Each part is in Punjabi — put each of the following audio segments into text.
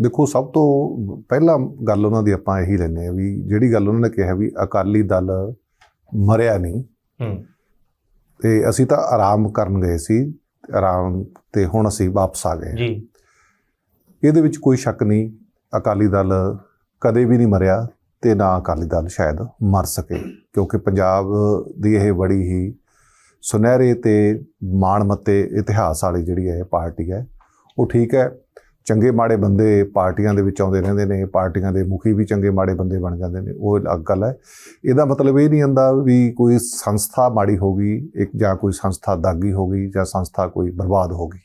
ਦੇਖੋ ਸਭ ਤੋਂ ਪਹਿਲਾਂ ਗੱਲ ਉਹਨਾਂ ਦੀ ਆਪਾਂ ਇਹੀ ਲੈਂਦੇ ਆ ਵੀ ਜਿਹੜੀ ਗੱਲ ਉਹਨਾਂ ਨੇ ਕਿਹਾ ਵੀ ਅਕਾਲੀ ਦਲ ਮਰਿਆ ਨਹੀਂ। ਹੂੰ। ਤੇ ਅਸੀਂ ਤਾਂ ਆਰਾਮ ਕਰਨ ਗਏ ਸੀ ਆਰਾਮ ਤੇ ਹੁਣ ਅਸੀਂ ਵਾਪਸ ਆ ਗਏ ਜੀ। ਇਹਦੇ ਵਿੱਚ ਕੋਈ ਸ਼ੱਕ ਨਹੀਂ ਅਕਾਲੀ ਦਲ ਕਦੇ ਵੀ ਨਹੀਂ ਮਰਿਆ ਤੇ ਨਾ ਅਕਾਲੀ ਦਲ ਸ਼ਾਇਦ ਮਰ ਸਕੇ ਕਿਉਂਕਿ ਪੰਜਾਬ ਦੀ ਇਹ ਬੜੀ ਹੀ ਸੁਨਹਿਰੇ ਤੇ ਮਾਣਮੱਤੇ ਇਤਿਹਾਸ ਵਾਲੀ ਜਿਹੜੀ ਹੈ ਪਾਰਟੀ ਹੈ ਉਹ ਠੀਕ ਹੈ। ਚੰਗੇ ਮਾੜੇ ਬੰਦੇ ਪਾਰਟੀਆਂ ਦੇ ਵਿੱਚ ਆਉਂਦੇ ਰਹਿੰਦੇ ਨੇ ਪਾਰਟੀਆਂ ਦੇ ਮੁਖੀ ਵੀ ਚੰਗੇ ਮਾੜੇ ਬੰਦੇ ਬਣ ਜਾਂਦੇ ਨੇ ਉਹ ਅਲੱਗ ਗੱਲ ਹੈ। ਇਹਦਾ ਮਤਲਬ ਇਹ ਨਹੀਂ ਹੁੰਦਾ ਵੀ ਕੋਈ ਸੰਸਥਾ ਮਾੜੀ ਹੋ ਗਈ ਇੱਕ ਜਾਂ ਕੋਈ ਸੰਸਥਾ ਦਾਗੀ ਹੋ ਗਈ ਜਾਂ ਸੰਸਥਾ ਕੋਈ ਬਰਬਾਦ ਹੋ ਗਈ।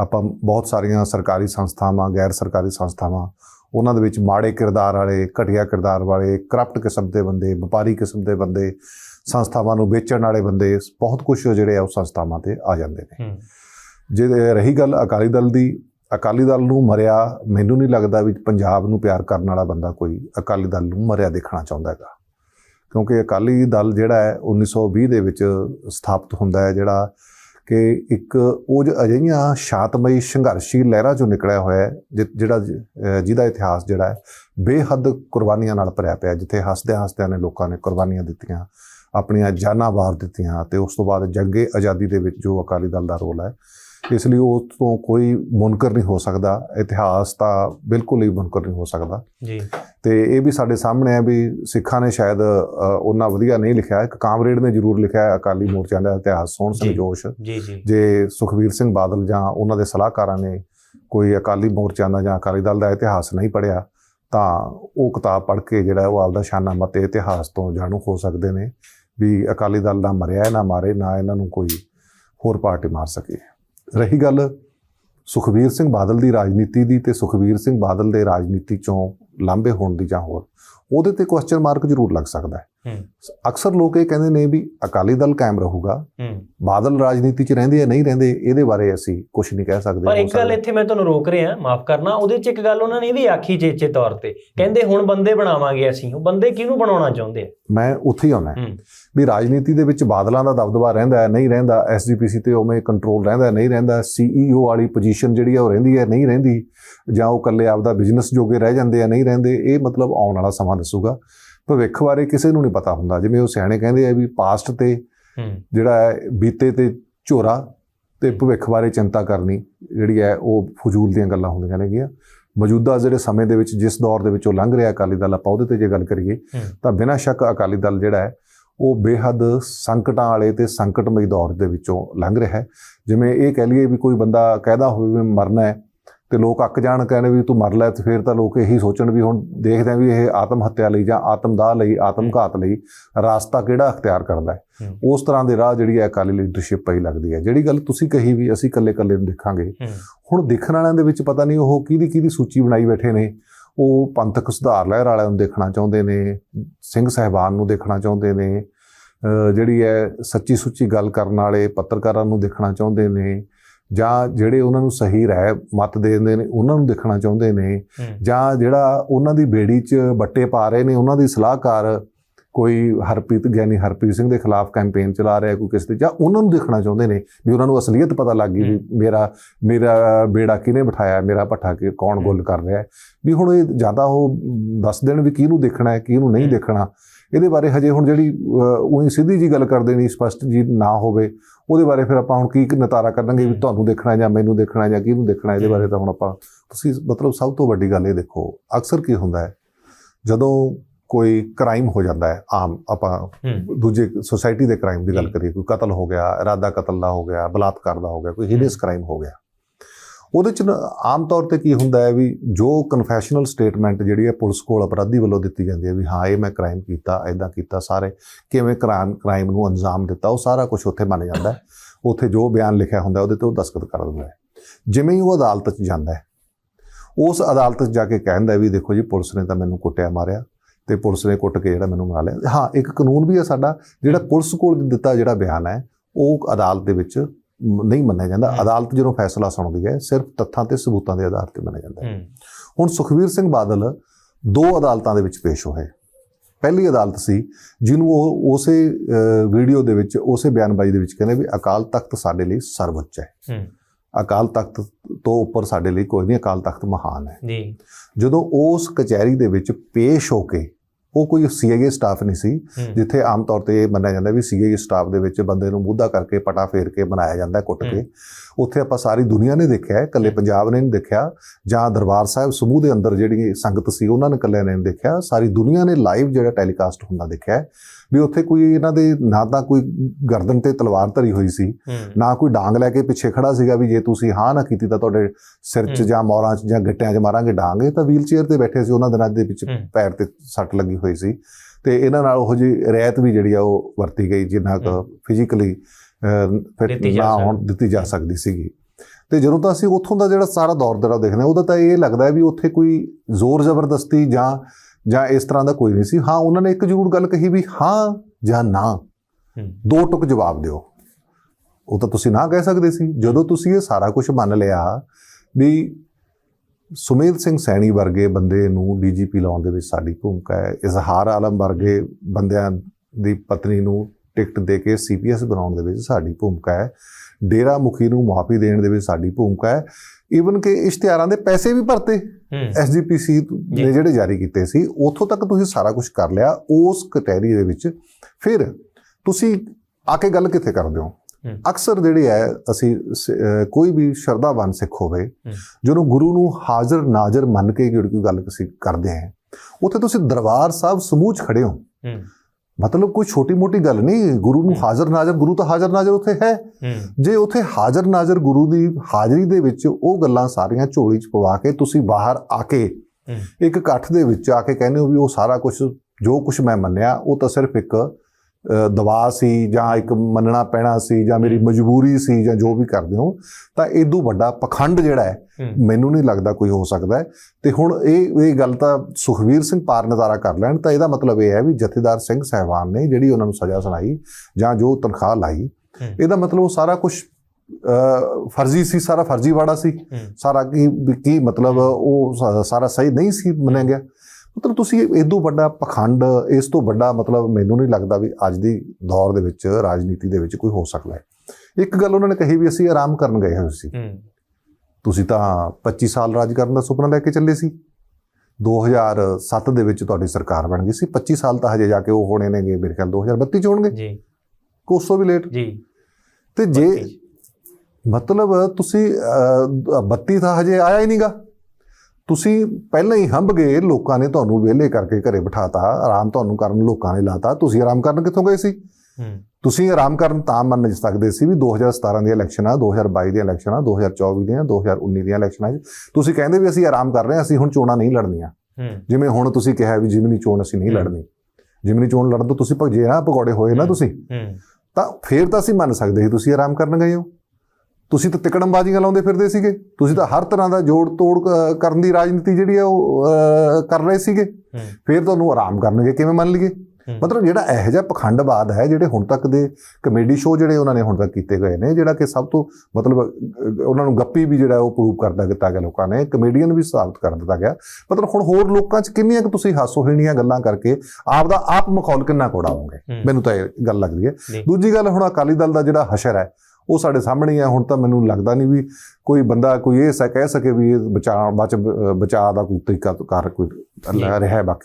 ਆਪਾਂ ਬਹੁਤ ਸਾਰੀਆਂ ਸਰਕਾਰੀ ਸੰਸਥਾਵਾਂ ਗੈਰ ਸਰਕਾਰੀ ਸੰਸਥਾਵਾਂ ਉਹਨਾਂ ਦੇ ਵਿੱਚ ਮਾੜੇ ਕਿਰਦਾਰ ਵਾਲੇ ਘਟੀਆ ਕਿਰਦਾਰ ਵਾਲੇ ਕਰਪਟ ਕਿਸਮ ਦੇ ਬੰਦੇ ਵਪਾਰੀ ਕਿਸਮ ਦੇ ਬੰਦੇ ਸੰਸਥਾਵਾਂ ਨੂੰ ਵੇਚਣ ਵਾਲੇ ਬੰਦੇ ਬਹੁਤ ਕੁਝ ਜਿਹੜੇ ਆ ਉਹ ਸੰਸਥਾਵਾਂ ਤੇ ਆ ਜਾਂਦੇ ਨੇ। ਜੇ ਰਹੀ ਗੱਲ ਅਕਾਲੀ ਦਲ ਦੀ ਅਕਾਲੀ ਦਲ ਨੂੰ ਮਰਿਆ, ਮੈਨੂੰ ਨਹੀਂ ਲੱਗਦਾ ਵੀ ਪੰਜਾਬ ਨੂੰ ਪਿਆਰ ਕਰਨ ਵਾਲਾ ਬੰਦਾ ਕੋਈ ਅਕਾਲੀ ਦਲ ਨੂੰ ਮਰਿਆ ਦੇਖਣਾ ਚਾਹੁੰਦਾ ਹੈਗਾ। ਕਿਉਂਕਿ ਅਕਾਲੀ ਦਲ ਜਿਹੜਾ ਹੈ 1920 ਦੇ ਵਿੱਚ ਸਥਾਪਿਤ ਹੁੰਦਾ ਹੈ, ਜਿਹੜਾ ਕਿ ਇੱਕ ਉਹ ਜ- ਅਜਿਹੀਆਂ ਸ਼ਾਂਤਮਈ ਸੰਘਰਸ਼ੀ ਲਹਿਰਾਂ ਚੋਂ ਨਿਕਲਿਆ ਹੋਇਆ ਹੈ, ਜਿ- ਜਿਹੜਾ ਜ- ਜਿਹਦਾ ਇਤਿਹਾਸ ਜਿਹੜਾ ਹੈ, ਬੇਹੱਦ ਕੁਰਬਾਨੀਆਂ ਨਾਲ ਭਰਿਆ ਪਿਆ ਜਿੱਥੇ ਹੱਸਦਿਆਂ ਹੱਸਦਿਆਂ ਨੇ ਲੋਕਾਂ ਨੇ ਕੁਰਬਾਨੀਆਂ ਦਿੱਤੀਆਂ, ਆਪਣੀਆਂ ਜਾਨਾਂ ਵਾਰ ਦਿੱਤੀਆਂ ਤੇ ਉਸ ਤੋਂ ਬਾਅਦ ਜੰਗੇ ਆਜ਼ਾਦੀ ਦੇ ਵਿੱਚ ਜੋ ਅਕਾਲੀ ਦਲ ਦਾ ਰੋਲ ਹੈ ਇਸ ਲਈ ਉਹ ਤੋਂ ਕੋਈ ਮੁਨਕਰ ਨਹੀਂ ਹੋ ਸਕਦਾ। ਇਤਿਹਾਸ ਤਾਂ ਬਿਲਕੁਲ ਹੀ ਮੁਨਕਰ ਨਹੀਂ ਹੋ ਸਕਦਾ। ਜੀ। ਤੇ ਇਹ ਵੀ ਸਾਡੇ ਸਾਹਮਣੇ ਹੈ ਵੀ ਸਿੱਖਾਂ ਨੇ ਸ਼ਾਇਦ ਉਹਨਾਂ ਵਧੀਆ ਨਹੀਂ ਲਿਖਿਆ। ਇੱਕ ਕਾਮਰੇਡ ਨੇ ਜ਼ਰੂਰ ਲਿਖਿਆ ਹੈ ਅਕਾਲੀ ਮੋਰਚਿਆਂ ਦਾ ਇਤਿਹਾਸ ਸੋਹਣ ਸਿੰਘ ਜੀ। ਸੁਖਵੀਰ ਸਿੰਘ ਬਾਦਲ ਜਾਂ ਉਹਨਾਂ ਦੇ ਸਲਾਹਕਾਰਾਂ ਨੇ ਕੋਈ ਅਕਾਲੀ ਮੋਰਚਿਆਂ ਦਾ ਜਾਂ ਅਕਾਲੀ ਦਲ ਦਾ ਇਤਿਹਾਸ ਨਹੀਂ ਪੜਿਆ ਤਾਂ ਉਹ ਕਿਤਾਬ ਪੜ੍ਹ ਕੇ ਜਿਹੜਾ ਉਹ ਆਪਦਾ ਸ਼ਾਨਾ ਮਤੇ ਇਤਿਹਾਸ ਤੋਂ ਜਾਣੂ ਹੋ ਸਕਦੇ ਨੇ ਵੀ ਅਕਾਲੀ ਦਲ ਨਾ ਮਰਿਆ ਹੈ, ਨਾ ਮਾਰੇ ਨਾ ਇਹਨਾਂ ਨੂੰ ਕੋਈ ਹੋਰ ਪਾਰਟੀ ਮਾਰ ਸਕੇ। ਰਹੀ ਗੱਲ ਸੁਖਵੀਰ ਸਿੰਘ ਬਾਦਲ ਦੀ ਰਾਜਨੀਤੀ ਦੀ ਤੇ ਸੁਖਵੀਰ ਸਿੰਘ ਬਾਦਲ ਦੇ ਰਾਜਨੀਤੀ ਚੋਂ ਲਾਂਭੇ ਹੋਣ ਦੀ ਜਾਂ ਹੋਰ, ਉਹਦੇ ਤੇ ਕੁਐਸਚਨ ਮਾਰਕ ਜ਼ਰੂਰ ਲੱਗ ਸਕਦਾ ਹੈ। ਅਕਸਰ ਲੋਕ ਇਹ ਕਹਿੰਦੇ ਨੇ ਵੀ ਅਕਾਲੀ ਦਲ ਕਾਇਮ ਰਹੂਗਾ। ਹੂੰ। ਬਾਦਲ ਰਾਜਨੀਤੀ 'ਚ ਰਹਿੰਦੇ ਆ ਨਹੀਂ ਰਹਿੰਦੇ ਇਹਦੇ ਬਾਰੇ ਅਸੀਂ ਕੁਝ ਨਹੀਂ ਕਹਿ ਸਕਦੇ। ਪਰ ਇੱਕ ਗੱਲ। ਇੱਥੇ ਮੈਂ ਤੁਹਾਨੂੰ ਰੋਕ ਰਿਹਾ ਮਾਫ ਕਰਨਾ ਉਹਦੇ ਚ ਇੱਕ ਗੱਲ ਉਹਨਾਂ ਨੇ ਇਹ ਵੀ ਆਖੀ ਚੇਚੇ ਤੌਰ ਤੇ। ਕਹਿੰਦੇ ਹੁਣ ਬੰਦੇ ਬਣਾਵਾਂਗੇ ਅਸੀਂ ਉਹ ਬੰਦੇ ਕਿਹਨੂੰ ਬਣਾਉਣਾ ਚਾਹੁੰਦੇ ਆ? ਮੈਂ ਉੱਥੇ ਹੀ ਆਉਣਾ ਵੀ ਰਾਜਨੀਤੀ ਦੇ ਵਿੱਚ ਬਾਦਲਾਂ ਦਾ ਦਬਦਬਾ ਰਹਿੰਦਾ ਹੈ ਨਹੀਂ ਰਹਿੰਦਾ ਐਸਜੀਪੀਸੀ ਤੇ ਉਵੇਂ ਕੰਟਰੋਲ ਰਹਿੰਦਾ ਨਹੀਂ ਰਹਿੰਦਾ ਸੀਈਓ ਵਾਲੀ ਪੋਜੀਸ਼ਨ ਜਿਹੜੀ ਹੈ ਉਹ ਰਹਿੰਦੀ ਹੈ ਨਹੀਂ ਰਹਿੰਦੀ ਜਾਂ ਉਹ ਇਕੱਲੇ ਆਪਦਾ ਬਿਜ਼ਨਸ ਜੋਗੇ ਰਹਿ ਜਾਂਦੇ ਆ ਨਹੀਂ ਰਹਿੰਦੇ ਇਹ ਮਤਲਬ ਆਉਣ ਵਾਲਾ ਸਮਾਂ ਦੱਸੂਗਾ। ਭਵਿੱਖ ਬਾਰੇ ਕਿਸੇ ਨੂੰ ਨਹੀਂ ਪਤਾ ਹੁੰਦਾ। ਜਿਵੇਂ ਉਹ ਸਿਆਣੇ ਕਹਿੰਦੇ ਆ ਵੀ ਪਾਸਟ ਤੇ ਜਿਹੜਾ ਹੈ ਬੀਤੇ ਤੇ ਝੋਰਾ ਤੇ ਭਵਿੱਖ ਬਾਰੇ ਚਿੰਤਾ ਕਰਨੀ ਜਿਹੜੀ ਹੈ ਉਹ ਫਜ਼ੂਲ ਦੀਆਂ ਗੱਲਾਂ ਹੁੰਦੀਆਂ ਨੇਗੀਆਂ। ਮੌਜੂਦਾ ਜਿਹੜੇ ਸਮੇਂ ਦੇ ਵਿੱਚ ਜਿਸ ਦੌਰ ਦੇ ਵਿੱਚ ਉਹ ਲੰਘ ਰਿਹਾ ਅਕਾਲੀ ਦਲ ਆਪਾਂ ਉਹਦੇ ਤੇ ਜੇ ਗੱਲ ਕਰੀਏ। ਤਾਂ ਬਿਨਾਂ ਸ਼ੱਕ ਅਕਾਲੀ ਦਲ ਜਿਹੜਾ ਹੈ ਉਹ ਬੇਹੱਦ ਸੰਕਟਾਂ ਵਾਲੇ ਤੇ ਸੰਕਟਮਈ ਦੌਰ ਦੇ ਵਿੱਚੋਂ ਲੰਘ ਰਿਹਾ ਹੈ। ਜਿਵੇਂ ਇਹ ਕਹਿ ਲਈਏ ਵੀ ਕੋਈ ਬੰਦਾ ਕਹਿਦਾ ਹੋਵੇ ਮਰਨਾ ਹੈ ਤੇ ਲੋਕ ਅੱਕ ਜਾਣ ਕਹਿੰਦੇ ਵੀ ਤੂੰ ਮਰ ਲੈ ਤੇ ਫਿਰ ਤਾਂ ਲੋਕ ਇਹੀ ਸੋਚਣ ਵੀ ਹੁਣ ਦੇਖਦੇ ਆ ਵੀ ਇਹ ਆਤਮ ਹੱਤਿਆ ਲਈ ਜਾਂ ਆਤਮਦਾਹ ਲਈ ਆਤਮ ਘਾਤ ਲਈ ਰਾਸਤਾ ਕਿਹੜਾ ਅਖਤਿਆਰ ਕਰਦਾ ਹੈ। ਉਸ ਤਰ੍ਹਾਂ ਦੇ ਰਾਹ ਜਿਹੜੀ ਹੈ ਅਕਾਲੀ ਲੀਡਰਸ਼ਿਪ ਪਈ ਲੱਗਦੀ ਹੈ। ਜਿਹੜੀ ਗੱਲ ਤੁਸੀਂ ਕਹੀ ਵੀ ਅਸੀਂ ਇਕੱਲੇ ਇਕੱਲੇ ਨੂੰ ਦੇਖਾਂਗੇ ਹੁਣ ਦੇਖਣ ਵਾਲਿਆਂ ਦੇ ਵਿੱਚ ਪਤਾ ਨਹੀਂ ਉਹ ਕਿਹਦੀ ਕਿਹਦੀ ਸੂਚੀ ਬਣਾਈ ਬੈਠੇ ਨੇ। ਉਹ ਪੰਥਕ ਸੁਧਾਰ ਲਹਿਰ ਵਾਲਿਆਂ ਨੂੰ ਦੇਖਣਾ ਚਾਹੁੰਦੇ ਨੇ ਸਿੰਘ ਸਹਿਬਾਨ ਨੂੰ ਦੇਖਣਾ ਚਾਹੁੰਦੇ ਨੇ ਜਿਹੜੀ ਹੈ ਸੱਚੀ ਸੁੱਚੀ ਗੱਲ ਕਰਨ ਵਾਲੇ ਪੱਤਰਕਾਰਾਂ ਨੂੰ ਦੇਖਣਾ ਚਾਹੁੰਦੇ ਨੇ। ਜਾਂ ਜਿਹੜੇ ਉਹਨਾਂ ਨੂੰ ਸਹੀ ਰਾਏ ਮਤ ਦੇ ਦਿੰਦੇ ਨੇ ਉਹਨਾਂ ਨੂੰ ਦੇਖਣਾ ਚਾਹੁੰਦੇ ਨੇ ਜਾਂ ਜਿਹੜਾ ਉਹਨਾਂ ਦੀ ਬੇੜੀ 'ਚ ਬੱਟੇ ਪਾ ਰਹੇ ਨੇ ਉਹਨਾਂ ਦੀ ਸਲਾਹਕਾਰ ਕੋਈ ਹਰਪ੍ਰੀਤ ਗਿਆਨੀ ਹਰਪ੍ਰੀਤ ਸਿੰਘ ਦੇ ਖਿਲਾਫ ਕੈਂਪੇਨ ਚਲਾ ਰਿਹਾ ਕੋਈ ਕਿਸੇ ਦੇ ਜਾਂ ਉਹਨਾਂ ਨੂੰ ਦੇਖਣਾ ਚਾਹੁੰਦੇ ਨੇ ਵੀ ਉਹਨਾਂ ਨੂੰ ਅਸਲੀਅਤ ਪਤਾ ਲੱਗ ਗਈ ਵੀ ਮੇਰਾ ਮੇਰਾ ਬੇੜਾ ਕਿਹਨੇ ਬਿਠਾਇਆ ਮੇਰਾ ਪੱਠਾ ਕਿ ਕੌਣ ਗੁੱਲ ਕਰ ਰਿਹਾ ਵੀ ਹੁਣ ਇਹ ਜ਼ਿਆਦਾ ਉਹ ਦੱਸ ਦੇਣ ਵੀ ਕਿਹਨੂੰ ਦੇਖਣਾ ਹੈ ਕਿਹਨੂੰ ਨਹੀਂ। ਦੇਖਣਾ। ਇਹਦੇ ਬਾਰੇ ਹਜੇ ਹੁਣ ਜਿਹੜੀ ਉਹੀ ਸਿੱਧੀ ਜੀ ਗੱਲ ਕਰਦੇ ਨਹੀਂ ਸਪਸ਼ਟ ਜੀ ਨਾ ਹੋਵੇ ਉਹਦੇ ਬਾਰੇ ਫਿਰ ਆਪਾਂ ਹੁਣ ਕੀ ਨਤਾਰਾ ਕਰਾਂਗੇ ਵੀ। ਤੁਹਾਨੂੰ ਦੇਖਣਾ ਜਾਂ ਮੈਨੂੰ ਦੇਖਣਾ ਜਾਂ ਕਿਹਨੂੰ ਦੇਖਣਾ ਇਹਦੇ। ਬਾਰੇ ਤਾਂ ਹੁਣ ਆਪਾਂ ਤੁਸੀਂ ਮਤਲਬ ਸਭ ਤੋਂ ਵੱਡੀ ਗੱਲ ਇਹ ਦੇਖੋ ਅਕਸਰ ਕੀ ਹੁੰਦਾ ਹੈ ਜਦੋਂ ਕੋਈ ਕ੍ਰਾਈਮ ਹੋ ਜਾਂਦਾ ਹੈ ਆਮ ਆਪਾਂ ਦੂਜੇ ਸੋਸਾਇਟੀ ਦੇ ਕ੍ਰਾਈਮ ਦੀ ਗੱਲ। ਕਰੀਏ ਕੋਈ ਕਤਲ ਹੋ ਗਿਆ ਇਰਾਦਾ ਕਤਲ ਦਾ ਹੋ ਗਿਆ ਬਲਾਤਕਾਰ ਦਾ ਹੋ ਗਿਆ ਕੋਈ ਹੀਨੀਅਸ ਕ੍ਰਾਈਮ ਹੋ ਗਿਆ ਉਹਦੇ ਚ ਆਮ ਤੌਰ ਤੇ ਕੀ ਹੁੰਦਾ ਹੈ ਵੀ ਜੋ ਕਨਫੈਸ਼ਨਲ ਸਟੇਟਮੈਂਟ ਜਿਹੜੀ ਹੈ ਪੁਲਿਸ ਕੋਲ ਅਪਰਾਧੀ ਵੱਲੋਂ ਦਿੱਤੀ ਜਾਂਦੀ ਹੈ ਵੀ ਹਾਂ, ਇਹ ਮੈਂ ਕ੍ਰਾਈਮ ਕੀਤਾ ਐਦਾਂ ਕੀਤਾ, ਸਾਰੇ ਕਿਵੇਂ ਕ੍ਰਾਈਮ ਕ੍ਰਾਈਮ ਨੂੰ ਅੰਜਾਮ ਦਿੱਤਾ, ਉਹ ਸਾਰਾ ਕੁਝ ਉੱਥੇ ਮੰਨ ਜਾਂਦਾ ਹੈ। ਉੱਥੇ ਜੋ ਬਿਆਨ ਲਿਖਿਆ ਹੁੰਦਾ ਉਹਦੇ ਤੇ ਉਹ ਦਸਤਖਤ ਕਰ ਦਿੰਦਾ ਹੈ। ਜਿਵੇਂ ਹੀ ਉਹ ਅਦਾਲਤ 'ਚ ਜਾਂਦਾ ਹੈ, ਉਸ ਅਦਾਲਤ 'ਚ ਜਾ ਕੇ ਕਹਿੰਦਾ ਵੀ ਦੇਖੋ ਜੀ, ਪੁਲਿਸ ਨੇ ਤਾਂ ਮੈਨੂੰ ਕੁੱਟਿਆ, ਮਾਰਿਆ ਤੇ ਪੁਲਿਸ ਨੇ ਕੁੱਟ ਕੇ ਜਿਹੜਾ ਮੈਨੂੰ ਮਾਰ ਲਿਆ। ਹਾਂ, ਇੱਕ ਕਾਨੂੰਨ ਵੀ ਹੈ ਸਾਡਾ, ਜਿਹੜਾ ਪੁਲਿਸ ਕੋਲ ਦਿੱਤਾ ਜਿਹੜਾ ਬਿਆਨ ਹੈ, ਉਹ ਅਦਾਲਤ ਦੇ ਵਿੱਚ ਨਹੀਂ ਮੰਨਿਆ ਜਾਂਦਾ। ਅਦਾਲਤ ਜਦੋਂ ਫੈਸਲਾ ਸੁਣਦੀ ਹੈ ਸਿਰਫ ਤੱਥਾਂ ਤੇ ਸਬੂਤਾਂ ਦੇ ਆਧਾਰ ਤੇ ਮੰਨਿਆ ਜਾਂਦਾ ਹੈ। ਹੁਣ ਸੁਖਵੀਰ ਸਿੰਘ ਬਾਦਲ ਦੋ ਅਦਾਲਤਾਂ ਦੇ ਵਿੱਚ ਪੇਸ਼ ਹੋਏ। ਪਹਿਲੀ ਅਦਾਲਤ ਸੀ ਜਿਹਨੂੰ ਉਹ ਉਸੇ ਵੀਡੀਓ ਦੇ ਵਿੱਚ ਉਸੇ ਬਿਆਨਬਾਜ਼ੀ ਦੇ ਵਿੱਚ ਕਹਿੰਦੇ ਵੀ ਅਕਾਲ ਤਖਤ ਸਾਡੇ ਲਈ ਸਰਵਉੱਚ ਹੂੰ। ਅਕਾਲ ਤਖਤ ਤੋਂ ਉੱਪਰ ਸਾਡੇ ਲਈ ਕੋਈ ਨਹੀਂ ਅਕਾਲ ਤਖਤ ਮਹਾਨ ਹੈ। ਜੀ। ਜਦੋਂ ਉਸ ਕਚਹਿਰੀ ਦੇ ਵਿੱਚ ਪੇਸ਼ ਹੋ ਕੇ ਉਹ ਕੋਈ ਸੀਆਈਏ ਸਟਾਫ ਨਹੀਂ ਸੀ ਜਿੱਥੇ ਆਮ ਤੌਰ ਤੇ ਇਹ ਮੰਨਿਆ ਜਾਂਦਾ ਵੀ ਸੀਆਈਏ ਸਟਾਫ ਦੇ ਵਿੱਚ ਬੰਦੇ ਨੂੰ ਮੁੱਦਾ ਕਰਕੇ ਪਟਾ ਫੇਰ ਕੇ ਬਣਾਇਆ ਜਾਂਦਾ ਕੁੱਟ ਕੇ। ਉੱਥੇ ਆਪਾਂ ਸਾਰੀ ਦੁਨੀਆ ਨੇ ਦੇਖਿਆ ਹੈ। ਇਕੱਲੇ ਪੰਜਾਬ ਨੇ ਨਹੀਂ ਦੇਖਿਆ ਜਾਂ ਦਰਬਾਰ ਸਾਹਿਬ ਸਮੂਹ ਦੇ ਅੰਦਰ ਜਿਹੜੀ ਸੰਗਤ ਸੀ ਉਹਨਾਂ ਨੇ ਇਕੱਲੇ ਨੇ ਨਹੀਂ ਦੇਖਿਆ ਸਾਰੀ ਦੁਨੀਆ ਨੇ ਲਾਈਵ ਜਿਹੜਾ ਟੈਲੀਕਾਸਟ ਹੁੰਦਾ ਦੇਖਿਆ। ਵੀ ਉੱਥੇ ਕੋਈ ਇਹਨਾਂ ਦੇ ਨਾ ਤਾਂ ਕੋਈ ਗਰਦਨ ਤੇ ਤਲਵਾਰ ਧਰੀ ਹੋਈ ਸੀ ਨਾ ਕੋਈ ਡਾਂਗ ਲੈ ਕੇ ਪਿੱਛੇ ਖੜਾ ਸੀਗਾ ਵੀ ਜੇ ਤੁਸੀਂ ਹਾਂ ਨਾ ਕੀਤੀ ਤਾਂ ਤੁਹਾਡੇ ਸਿਰ 'ਚ। ਜਾਂ ਮੌਰਾਂ 'ਚ ਜਾਂ ਗਿੱਟਿਆਂ 'ਚ ਮਾਰਾਂਗੇ ਡਾਂਗ ਇਹ ਤਾਂ ਵੀਲ ਚੇਅਰ ਤੇ ਬੈਠੇ ਸੀ ਉਹਨਾਂ ਦਿਨਾਂ ਦੇ ਵਿੱਚ। ਪੈਰ ਤੇ ਸੱਟ ਲੱਗੀ ਹੋਈ ਸੀ ਤੇ ਇਹਨਾਂ ਨਾਲ ਉਹ ਜੀ ਰਿਆਇਤ ਵੀ ਜਿਹੜੀ ਆ ਉਹ ਵਰਤੀ ਗਈ ਜਿੰਨਾ ਕੁ ਫਿਜ਼ੀਕਲੀ ਫਿਰ ਨਾ। ਹੋਣ ਦਿੱਤੀ ਜਾ ਸਕਦੀ ਸੀਗੀ ਤੇ ਜਦੋਂ ਤਾਂ ਅਸੀਂ ਉੱਥੋਂ ਦਾ ਜਿਹੜਾ ਸਾਰਾ ਦੌਰ ਦਰਾ ਦੇਖਦੇ ਹਾਂ ਉਹਦਾ ਤਾਂ ਇਹ ਲੱਗਦਾ ਵੀ ਉੱਥੇ ਕੋਈ ਜ਼ੋਰ ਜ਼ਬਰਦਸਤੀ ਜਾਂ ਜਾਂ ਇਸ ਤਰ੍ਹਾਂ ਦਾ ਕੋਈ ਨਹੀਂ ਸੀ। ਹਾਂ ਉਹਨਾਂ ਨੇ ਇੱਕ ਜ਼ਰੂਰ ਗੱਲ ਕਹੀ ਵੀ ਹਾਂ ਜਾਂ ਨਾ। ਦੋ ਟੁਕ ਜਵਾਬ ਦਿਓ। ਉਹ ਤਾਂ ਤੁਸੀਂ ਨਾ ਕਹਿ ਸਕਦੇ ਸੀ। ਜਦੋਂ ਤੁਸੀਂ ਇਹ ਸਾਰਾ ਕੁਝ ਮੰਨ ਲਿਆ ਵੀ ਸੁਮੇਧ ਸਿੰਘ ਸੈਣੀ ਵਰਗੇ ਬੰਦੇ ਨੂੰ ਡੀਜੀਪੀ ਲਾਉਣ ਦੇ ਵਿੱਚ ਸਾਡੀ ਭੂਮਿਕਾ ਹੈ ਇਜ਼ਹਾਰ ਆਲਮ ਵਰਗੇ ਬੰਦਿਆਂ ਦੀ ਪਤਨੀ ਨੂੰ ਟਿਕਟ ਦੇ ਕੇ ਸੀਪੀਐਸ ਬਣਾਉਣ ਦੇ ਵਿੱਚ ਸਾਡੀ ਭੂਮਿਕਾ ਹੈ ਡੇਰਾ ਮੁਖੀ ਨੂੰ ਮੁਆਫੀ ਦੇਣ ਦੇ ਵਿੱਚ ਸਾਡੀ ਭੂਮਿਕਾ ਹੈ ਈਵਨ ਕਿ ਇਸ਼ਤਿਹਾਰਾਂ ਦੇ ਪੈਸੇ ਵੀ ਭਰਤੇ ਐਸਜੀਪੀਸੀ। ਨੇ ਜਿਹੜੇ ਜਾਰੀ ਕੀਤੇ ਸੀ ਉੱਥੋਂ ਤੱਕ ਤੁਸੀਂ ਸਾਰਾ ਕੁਝ ਕਰ ਲਿਆ ਉਸ ਕਟਹਿਰੀ ਦੇ ਵਿੱਚ ਫਿਰ ਤੁਸੀਂ ਆ ਕੇ ਗੱਲ ਕਿੱਥੇ ਕਰਦੇ ਹੋ। ਅਕਸਰ ਜਿਹੜੇ ਹੈ ਅਸੀਂ ਕੋਈ ਵੀ ਸ਼ਰਧਾਵਾਨ ਸਿੱਖ ਹੋਵੇ। ਜਦੋਂ ਗੁਰੂ ਨੂੰ ਹਾਜ਼ਰ ਨਾਜ਼ਰ ਮੰਨ ਕੇ ਜਿਹੜੀ ਕੋਈ ਗੱਲ ਅਸੀਂ ਕਰਦੇ ਹਾਂ ਉੱਥੇ ਤੁਸੀਂ ਦਰਬਾਰ ਸਾਹਿਬ ਸਮੂਹ 'ਚ ਖੜੇ ਹੂੰ, ਮਤਲਬ ਕੋਈ ਛੋਟੀ ਮੋਟੀ ਗੱਲ ਨਹੀਂ ਗੁਰੂ ਨੂੰ। ਹਾਜ਼ਰ ਨਾਜ਼ਰ ਗੁਰੂ ਤਾਂ ਹਾਜ਼ਰ ਨਾਜ਼ਰ ਉੱਥੇ ਹੈ ਜੇ ਉੱਥੇ ਹਾਜ਼ਰ ਨਾਜ਼ਰ ਗੁਰੂ ਦੀ ਹਾਜ਼ਰੀ ਦੇ ਵਿੱਚ ਉਹ ਗੱਲਾਂ ਸਾਰੀਆਂ ਝੋਲੀ 'ਚ ਪਵਾ ਕੇ ਤੁਸੀਂ ਬਾਹਰ ਆ ਕੇ। ਇੱਕ ਇਕੱਠ ਦੇ ਵਿੱਚ ਆ ਕੇ ਕਹਿੰਦੇ ਹੋ ਵੀ ਉਹ ਸਾਰਾ ਕੁਝ ਜੋ ਕੁਝ ਮੈਂ ਮੰਨਿਆ ਉਹ ਤਾਂ ਸਿਰਫ ਇੱਕ ਦਵਾ ਸੀ ਜਾਂ ਇੱਕ ਮੰਨਣਾ ਪੈਣਾ ਸੀ ਜਾਂ ਮੇਰੀ ਮਜਬੂਰੀ ਸੀ ਜਾਂ ਜੋ ਵੀ ਕਰਦੇ ਹੋ ਤਾਂ ਇਦੋਂ ਵੱਡਾ ਪਖੰਡ ਜਿਹੜਾ ਹੈ ਮੈਨੂੰ ਨਹੀਂ ਲੱਗਦਾ ਕੋਈ ਹੋ ਸਕਦਾ ਤੇ ਹੁਣ ਇਹ ਇਹ ਗੱਲ ਤਾਂ ਸੁਖਵੀਰ ਸਿੰਘ ਪਾਰ ਨਜ਼ਾਰਾ ਕਰ ਲੈਣ ਤਾਂ ਇਹਦਾ ਮਤਲਬ ਇਹ ਹੈ ਵੀ ਜਥੇਦਾਰ ਸਿੰਘ ਸਹਿਬਾਨ ਨੇ ਜਿਹੜੀ ਉਹਨਾਂ ਨੂੰ ਸਜ਼ਾ ਸੁਣਾਈ ਜਾਂ ਜੋ ਤਨਖਾਹ ਲਾਈ। ਇਹਦਾ ਮਤਲਬ ਉਹ ਸਾਰਾ ਕੁਝ ਫਰਜ਼ੀ ਸੀ ਸਾਰਾ ਫਰਜ਼ੀਵਾੜਾ ਸੀ। ਸਾਰਾ ਕੀ ਕੀ ਮਤਲਬ ਉਹ ਸਾਰਾ ਸਹੀ ਨਹੀਂ ਸੀ ਮੰਨਿਆ ਗਿਆ। ਮਤਲਬ ਤੁਸੀਂ ਇਦੋਂ ਵੱਡਾ ਪਖੰਡ ਇਸ ਤੋਂ ਵੱਡਾ ਮਤਲਬ ਮੈਨੂੰ ਨਹੀਂ ਲੱਗਦਾ ਵੀ ਅੱਜ ਦੀ ਦੌਰ ਦੇ ਵਿੱਚ ਰਾਜਨੀਤੀ ਦੇ ਵਿੱਚ ਕੋਈ ਹੋ ਸਕਦਾ ਹੈ। ਇੱਕ ਗੱਲ ਉਹਨਾਂ ਨੇ ਕਹੀ ਵੀ ਅਸੀਂ ਆਰਾਮ ਕਰਨ ਗਏ ਹੂੰ, ਤੁਸੀਂ ਤਾਂ 25 ਸਾਲ ਰਾਜ ਕਰਨ ਦਾ ਸੁਪਨਾ ਲੈ ਕੇ ਚੱਲੇ ਸੀ। 2007 ਦੇ ਵਿੱਚ ਤੁਹਾਡੀ ਸਰਕਾਰ ਬਣ ਗਈ ਸੀ। 25 ਸਾਲ ਤਾਂ ਹਜੇ ਜਾ ਕੇ ਉਹ ਹੋਣੇ ਨੇਗੇ ਮੇਰੇ ਖਿਆਲ 2032 ਚ ਹੋਣਗੇ। ਜੀ। ਕੋਸੋ ਵੀ ਲੇਟ ਜੀ। ਤੇ ਜੇ ਮਤਲਬ ਤੁਸੀਂ ਅਹ, 32 ਤਾਂ ਹਜੇ ਆਇਆ ਹੀ ਨਹੀਂਗਾ ਤੁਸੀਂ ਪਹਿਲਾਂ ਹੀ ਹੰਬ ਗਏ ਲੋਕਾਂ ਨੇ ਤੁਹਾਨੂੰ ਵਿਹਲੇ ਕਰਕੇ ਘਰੇ ਬਿਠਾਤਾ ਆਰਾਮ ਤੁਹਾਨੂੰ ਕਰਨ ਲੋਕਾਂ ਨੇ ਲਾਤਾ ਤੁਸੀਂ ਆਰਾਮ ਕਰਨ ਕਿੱਥੋਂ ਗਏ ਸੀ? ਤੁਸੀਂ ਆਰਾਮ ਕਰਨ ਤਾਂ ਮੰਨ ਸਕਦੇ ਸੀ ਵੀ 2017 ਦੀਆਂ ਇਲੈਕਸ਼ਨਾਂ 2022 ਦੀਆਂ ਇਲੈਕਸ਼ਨਾਂ 2024 ਦੀਆਂ 2019 ਦੀਆਂ ਇਲੈਕਸ਼ਨਾਂ ਤੁਸੀਂ ਕਹਿੰਦੇ ਵੀ ਅਸੀਂ ਆਰਾਮ ਕਰ ਰਹੇ ਹਾਂ ਅਸੀਂ ਹੁਣ ਚੋਣਾਂ ਨਹੀਂ ਲੜਨੀਆਂ। ਜਿਵੇਂ ਹੁਣ ਤੁਸੀਂ ਕਿਹਾ ਵੀ ਜਿਮਨੀ ਚੋਣ ਅਸੀਂ ਨਹੀਂ। ਲੜਨੀ। ਜਿਮਨੀ ਚੋਣ ਲੜਨ ਤੋਂ ਤੁਸੀਂ ਭੱਜੇ ਨਾ ਪਕੌੜੇ ਹੋਏ ਨਾ। ਤੁਸੀਂ। ਤਾਂ ਫੇਰ ਤਾਂ ਅਸੀਂ ਮੰਨ ਸਕਦੇ ਸੀ ਤੁਸੀਂ ਆਰਾਮ ਕਰਨ ਗਏ ਹੋ। ਤੁਸੀਂ ਤਾਂ ਤਿਕੜਮਬਾਜ਼ੀਆਂ ਲਾਉਂਦੇ ਫਿਰਦੇ ਸੀਗੇ। ਤੁਸੀਂ ਤਾਂ ਹਰ ਤਰ੍ਹਾਂ ਦਾ ਜੋੜ ਤੋੜ ਕਰਨ ਦੀ ਰਾਜਨੀਤੀ ਜਿਹੜੀ ਆ ਉਹ ਕਰ ਰਹੇ ਸੀਗੇ। ਹੂੰ, ਫੇਰ ਤੁਹਾਨੂੰ ਆਰਾਮ ਕਰਨਗੇ ਕਿਵੇਂ ਮੰਨ ਲਈਏ? ਹੂੰ। ਮਤਲਬ ਜਿਹੜਾ ਇਹੋ ਜਿਹਾ ਪਖੰਡਵਾਦ ਹੈ ਜਿਹੜੇ ਹੁਣ ਤੱਕ ਦੇ ਕਮੇਡੀ ਸ਼ੋਅ ਜਿਹੜੇ ਉਹਨਾਂ ਨੇ ਹੁਣ ਤੱਕ ਕੀਤੇ ਗਏ ਨੇ ਜਿਹੜਾ ਕਿ ਸਭ ਤੋਂ ਮਤਲਬ ਉਹਨਾਂ ਨੂੰ ਗੱਪੀ ਵੀ ਜਿਹੜਾ ਉਹ ਪ੍ਰੂਵ ਕਰਦਾ ਦਿੱਤਾ ਗਿਆ ਲੋਕਾਂ ਨੇ ਕਮੇਡੀਅਨ ਵੀ ਸਾਬਤ ਕਰ ਦਿੱਤਾ ਗਿਆ। ਮਤਲਬ ਹੁਣ ਹੋਰ ਲੋਕਾਂ 'ਚ ਕਿੰਨੀਆਂ ਕਿ ਤੁਸੀਂ ਹਾਸੋਹੀਣੀਆਂ ਗੱਲਾਂ ਕਰਕੇ ਆਪ ਦਾ ਆਪ ਮਖੌਲ ਕਿੰਨਾ ਕੋੜਾਓਗੇ ਹੂੰ, ਮੈਨੂੰ ਤਾਂ ਇਹ ਗੱਲ ਲੱਗਦੀ ਹੈ। ਦੂਜੀ ਗੱਲ ਹੁਣ ਅਕਾਲੀ ਦਲ ਦਾ ਜਿਹੜਾ ਹਸ਼ਰ ਹੈ ਉਹ ਸਾਡੇ ਸਾਹਮਣੇ ਹੈ ਹੁਣ ਤਾਂ ਮੈਨੂੰ ਲੱਗਦਾ ਨਹੀਂ ਵੀ ਕੋਈ ਬੰਦਾ ਕੋਈ ਇਹ ਕਹਿ ਸਕੇ ਵੀ ਇਹ ਬਚਾ ਬਚ ਬਚਾ ਦਾ ਕੋਈ ਤਰੀਕਾ ਕਰ ਕੋਈ। ਰਿਹਾ ਹੈ ਬਾਕੀ